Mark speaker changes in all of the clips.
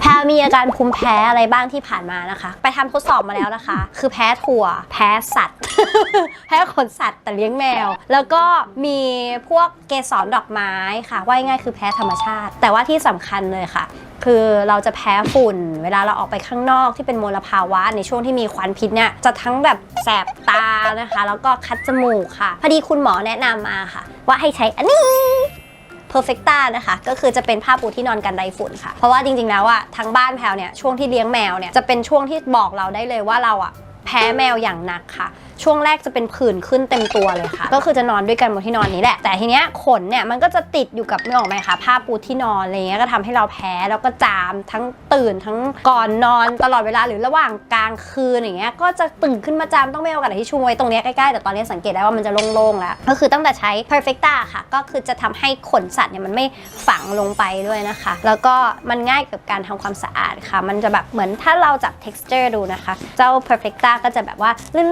Speaker 1: แพรมีอาการภูมิแพ้อะไรบ้างที่ผ่านมานะคะ ไปทำทดสอบมาแล้วนะคะ คือแพ้ถั่ว แพ้สัตว์ แพ้ขนสัตว์แต่เลี้ยงแมว แล้วก็มีพวกเกสรดอกไม้ค่ะ ว่าง่ายๆคือแพ้ธรรมชาติ แต่ว่าที่สำคัญเลยค่ะ คือเราจะแพ้ฝุ่น เวลาเราออกไปข้างนอกที่เป็นมลภาวะ ในช่วงที่มีควันพิษเนี่ยจะทั้งแบบแสบตานะคะ แล้วก็คัดจมูกค่ะ พอดีคุณหมอแนะนำมาค่ะ ว่าให้ใช้อันนี้ Perfecta นะคะ ก็คือจะเป็นผ้าปูที่นอนกันไรฝุ่นค่ะ เพราะว่าจริงๆแล้วอะทั้งบ้านแพลวเนี่ยช่วงที่เลี้ยงแมวเนี่ยจะเป็นช่วงที่บอกเราได้เลยว่าเราอะแพ้แมวอย่างหนักค่ะ ช่วงแรกจะเป็นผื่นขึ้นเต็มตัวเลยค่ะ ก็คือจะนอนด้วยกันบนที่นอนนี้แหละ แต่ทีเนี้ยขนเนี่ยมันก็จะติดอยู่กับนึกออกไหมคะผ้าปูที่นอนอะไรเงี้ยก็ทำให้เราแพ้แล้วก็จามทั้งตื่นทั้งก่อนนอนตลอดเวลาหรือระหว่างกลางคืนอย่างเงี้ยก็จะตื่นขึ้นมาจามต้องไม่เอากระดาษทิชชู่ไว้ตรงเนี้ยใกล้ๆแต่ตอนนี้สังเกตได้ว่ามันจะโล่งๆแล้ว ก็คือตั้งแต่ใช้ Perfecta ค่ะ ก็คือจะทำให้ขนสัตว์เนี่ยมันไม่ฝังลงไปด้วยนะคะ แล้วก็มันง่ายกับการทำความสะอาดค่ะ มันจะแบบเหมือนถ้าเราจับ texture ดูนะคะ เจ้า Perfecta ก็จะแบบว่าลื่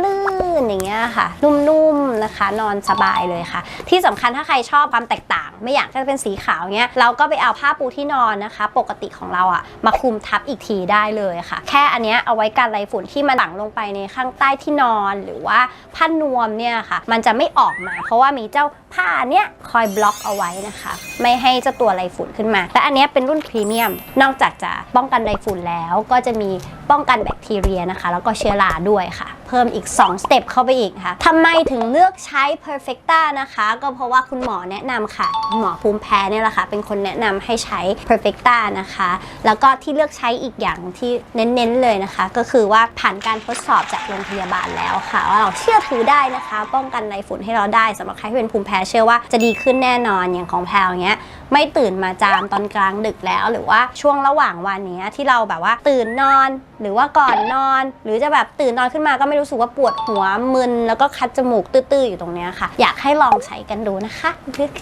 Speaker 1: นๆอย่างเงี้ยค่ะ นุ่มๆนะคะ นอนสบายเลยค่ะ ที่สำคัญถ้าใครชอบความแตกต่าง ไม่อยากจะเป็นสีขาวเงี้ยเราก็ไปเอาผ้าปูที่นอนนะคะ ปกติของเราอะมาคลุมทับอีกทีได้เลยค่ะ แค่อันเนี้ยเอาไว้กันไรฝุ่นที่มันฝังลงไปในข้างใต้ที่นอนหรือว่าผ้านวมเนี่ยค่ะ มันจะไม่ออกมา เพราะว่ามีเจ้าผ้าเนี้ยคอยบล็อกเอาไว้นะคะ ไม่ให้เจ้าตัวไรฝุ่นขึ้นมาและอันเนี้ยเป็นรุ่นพรีเมียม นอกจากจะป้องกันไรฝุ่นแล้ว ก็จะมีป้องกันแบคทีเรียนะคะ แล้วก็เชื้อราด้วยค่ะ เพิ่มอีก 2 สเต็ปเข้าไปอีกค่ะทำไมถึงเลือกใช้ Perfecta นะคะ ก็เพราะว่าคุณหมอแนะนำค่ะ คุณหมอภูมิแพ้เนี่ยแหละค่ะ เป็นคนแนะนำให้ใช้ Perfecta นะคะ แล้วก็ที่เลือกใช้อีกอย่างที่เน้นๆเลยนะคะ ก็คือว่าผ่านการทดสอบจากโรงพยาบาลแล้วค่ะ ว่าเราเชื่อถือได้นะคะ ป้องกันไรฝุ่นให้เราได้สำหรับใครที่เป็นภูมิแพ้เชื่อว่าจะดีขึ้นแน่นอนอย่างของแพลวเงี้ยไม่ตื่นมาจามตอนกลางดึกแล้ว หรือว่าช่วงระหว่างวันเนี้ยที่เราแบบว่าตื่นนอน หรือว่าก่อนนอน หรือจะแบบตื่นนอนขึ้นมาก็ไม่รู้สึกว่าปวดหัวมึนแล้วก็คัดจมูกตื้อๆอยู่ตรงเนี้ยค่ะ อยากให้ลองใช้กันดูนะคะ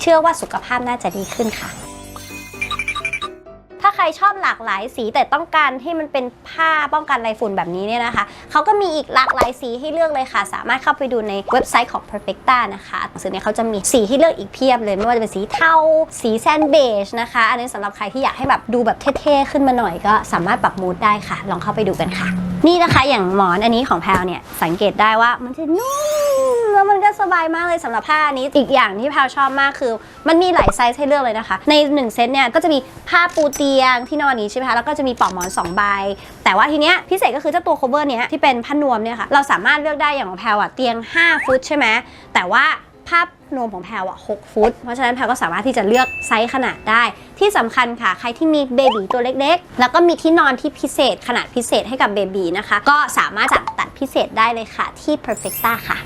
Speaker 1: เชื่อว่าสุขภาพน่าจะดีขึ้นค่ะถ้าใครชอบหลากหลายสีแต่ต้องการให้มันเป็นผ้าป้องกันไรฝุ่นแบบนี้เนี่ยนะคะ เขาก็มีอีกหลากหลายสีให้เลือกเลยค่ะ สามารถเข้าไปดูในเว็บไซต์ของ Perfecta นะคะหนังสือเนี่ยเขาจะมีสีให้เลือกอีกเพียบเลย ไม่ว่าจะเป็นสีเทา สีแซนเบจนะคะ อันนี้สำหรับใครที่อยากให้แบบดูแบบเท่ๆขึ้นมาหน่อยก็สามารถปรับมูดได้ค่ะ ลองเข้าไปดูกันค่ะ นี่นะคะอย่างหมอนอันนี้ของแพลวเนี่ยสังเกตได้ว่ามันจะนุ่มแล้วมันก็สบายมากเลยสำหรับผ้าอันนี้ อีกอย่างที่แพลวชอบมากคือ มันมีหลายไซส์ให้เลือกเลยนะคะ ใน 1 เซตเนี่ยก็จะมีผ้าปูเตียงที่นอนนี้ใช่ไหมคะแล้วก็จะมีปลอกหมอน2ใบแต่ว่าทีเนี้ยพิเศษก็คือเจ้าตัว cover เนี้ยที่เป็นผ้านวมเนี่ยค่ะเราสามารถเลือกได้อย่างของแพลวอะเตียง 5 ฟุตใช่ไหมแต่ว่า ภาพนวมของแพรวอะ6ฟุต เพราะฉะนั้นแพรวก็สามารถที่จะเลือกไซส์ขนาดได้ ที่สำคัญค่ะ ใครที่มีเบบีตัวเล็กๆ แล้วก็มีที่นอนที่พิเศษขนาดพิเศษให้กับเบบีนะคะ ก็สามารถจัดตัดพิเศษได้เลยค่ะที่ Perfecta ค่ะ